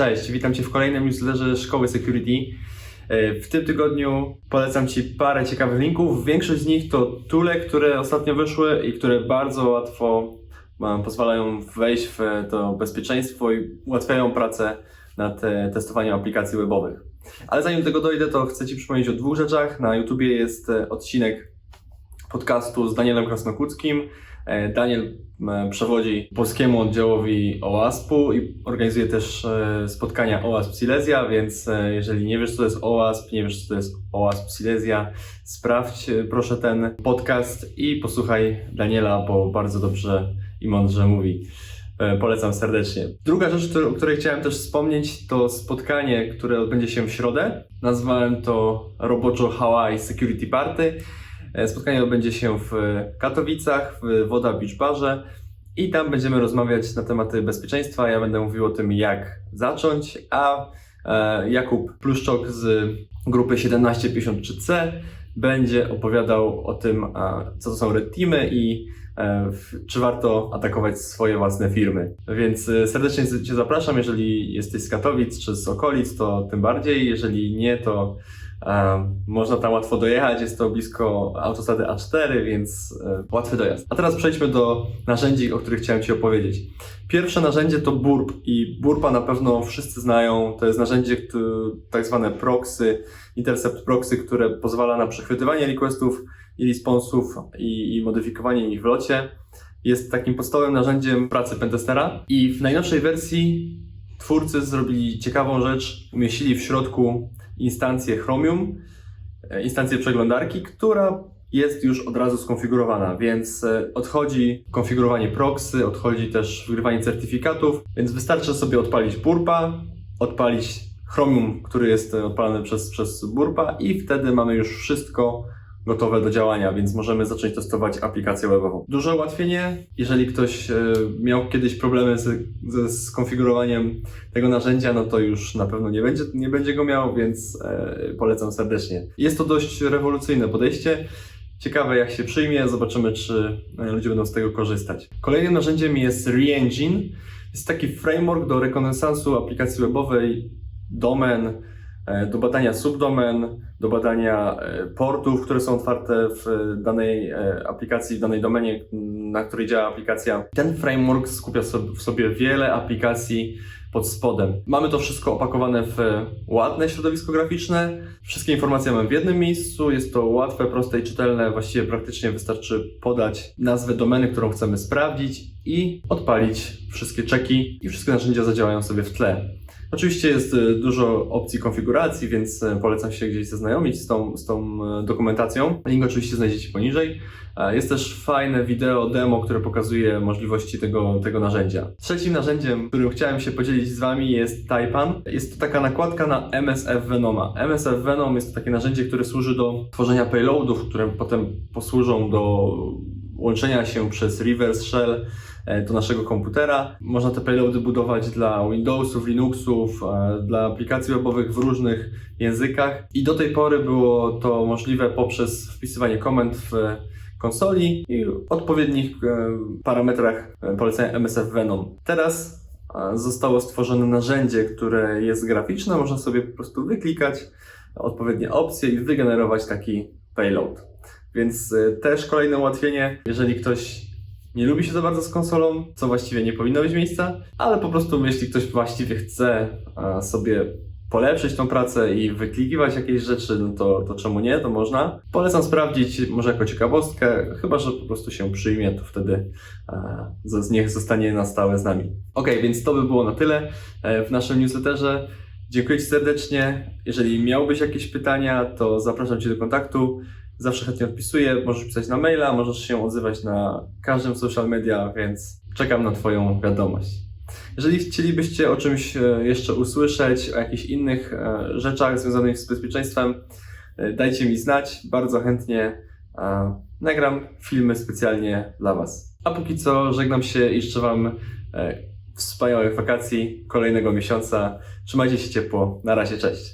Cześć, witam Cię w kolejnym newsletterze Szkoły Security. E, W tym tygodniu polecam Ci parę ciekawych linków. Większość z nich to tule, które ostatnio wyszły i które bardzo łatwo e, pozwalają wejść w to bezpieczeństwo i ułatwiają pracę nad e, testowaniem aplikacji webowych. Ale zanim do tego dojdę, to chcę Ci przypomnieć o dwóch rzeczach. Na YouTubie jest e, odcinek podcastu z Danielem Krasnokuckim. E, Daniel e, przewodzi polskiemu oddziałowi OASP-u i organizuje też e, spotkania OASP Silesia, więc jeżeli nie wiesz, co to jest OASP, nie wiesz, co to jest OASP Silesia, sprawdź proszę ten podcast i posłuchaj Daniela, bo bardzo dobrze i mądrze mówi. Polecam serdecznie. Druga rzecz, o której chciałem też wspomnieć, to spotkanie, które odbędzie się w środę. Nazwałem to roboczo Hawaii Security Party. E, Spotkanie odbędzie się w Katowicach, w Woda Beach Barze i tam będziemy rozmawiać na tematy bezpieczeństwa. Ja będę mówił o tym, jak zacząć, a e, Jakub Pluszczok z grupy 1753C będzie opowiadał o tym, co to są red teamy i e, czy warto atakować swoje własne firmy. Więc e, serdecznie Cię zapraszam, jeżeli jesteś z Katowic czy z okolic, to tym bardziej. Jeżeli nie, to e, można tam łatwo dojechać. Jest to blisko autostrady A4, więc e, łatwy dojazd. A teraz przejdźmy do narzędzi, o których chciałem Ci opowiedzieć. Pierwsze narzędzie to Burp i Burpa na pewno wszyscy znają. To jest narzędzie, tak zwane proxy, intercept proxy, które pozwala na przechwytywanie requestów i responsów i, i modyfikowanie ich w locie. Jest takim podstawowym narzędziem pracy pentestera i w najnowszej wersji twórcy zrobili ciekawą rzecz. Umieścili w środku instancję Chromium, e, instancję przeglądarki, która jest już od razu skonfigurowana, więc e, odchodzi konfigurowanie proxy, odchodzi też wgrywanie certyfikatów, więc wystarczy sobie odpalić Burpa, odpalić Chromium, który jest e, odpalany przez, przez Burpa i wtedy mamy już wszystko gotowe do działania, więc możemy zacząć testować aplikację webową. Duże ułatwienie, jeżeli ktoś e, miał kiedyś problemy z, ze skonfigurowaniem tego narzędzia, no to już na pewno nie będzie, nie będzie go miał, więc e, polecam serdecznie. Jest to dość rewolucyjne podejście. Ciekawe jak się przyjmie, zobaczymy czy e, ludzie będą z tego korzystać. Kolejnym narzędziem jest Reengine. Jest taki framework do rekonesansu aplikacji webowej, domen, do badania subdomen, do badania e, portów, które są otwarte w danej e, aplikacji, w danej domenie, na której działa aplikacja. Ten framework skupia w sobie wiele aplikacji pod spodem. Mamy to wszystko opakowane w ładne środowisko graficzne. Wszystkie informacje mamy w jednym miejscu. Jest to łatwe, proste i czytelne. Właściwie praktycznie wystarczy podać nazwę domeny, którą chcemy sprawdzić i odpalić wszystkie czeki i wszystkie narzędzia zadziałają sobie w tle. Oczywiście jest e, dużo opcji konfiguracji, więc e, polecam się gdzieś zaznajomić z tą, z tą e, dokumentacją. Link oczywiście znajdziecie poniżej. Jest też fajne wideo demo, które pokazuje możliwości tego, tego narzędzia. Trzecim narzędziem, którym chciałem się podzielić z Wami jest Taipan. Jest to taka nakładka na MSF Venoma. MSF Venom jest to takie narzędzie, które służy do tworzenia payloadów, które potem posłużą do łączenia się przez reverse shell e, do naszego komputera. Można te payloady budować dla Windowsów, Linuxów, e, dla aplikacji webowych w różnych językach i do tej pory było to możliwe poprzez wpisywanie komend w konsoli i odpowiednich e, parametrach polecenia MSF Venom. Teraz zostało stworzone narzędzie, które jest graficzne, można sobie po prostu wyklikać odpowiednie opcje i wygenerować taki payload. Więc e, też kolejne ułatwienie, jeżeli ktoś nie lubi się za bardzo z konsolą, co właściwie nie powinno mieć miejsca, ale po prostu jeśli ktoś właściwie chce sobie polepszyć tą pracę i wyklikiwać jakieś rzeczy, no to, to czemu nie, to można. Polecam sprawdzić, może jako ciekawostkę, chyba że po prostu się przyjmie, to wtedy z- niech zostanie na stałe z nami. Ok, więc to by było na tyle e, w naszym newsletterze. Dziękuję Ci serdecznie. Jeżeli miałbyś jakieś pytania, to zapraszam Cię do kontaktu. Zawsze chętnie odpisuję. Możesz pisać na maila, możesz się odzywać na każdym social media, więc czekam na Twoją wiadomość. Jeżeli chcielibyście o czymś e, jeszcze usłyszeć, o jakichś innych e, rzeczach związanych z bezpieczeństwem, e, dajcie mi znać. Bardzo chętnie nagram filmy specjalnie dla Was. A póki co żegnam się i życzę Wam wspaniałych wakacji, kolejnego miesiąca. Trzymajcie się ciepło. Na razie, cześć.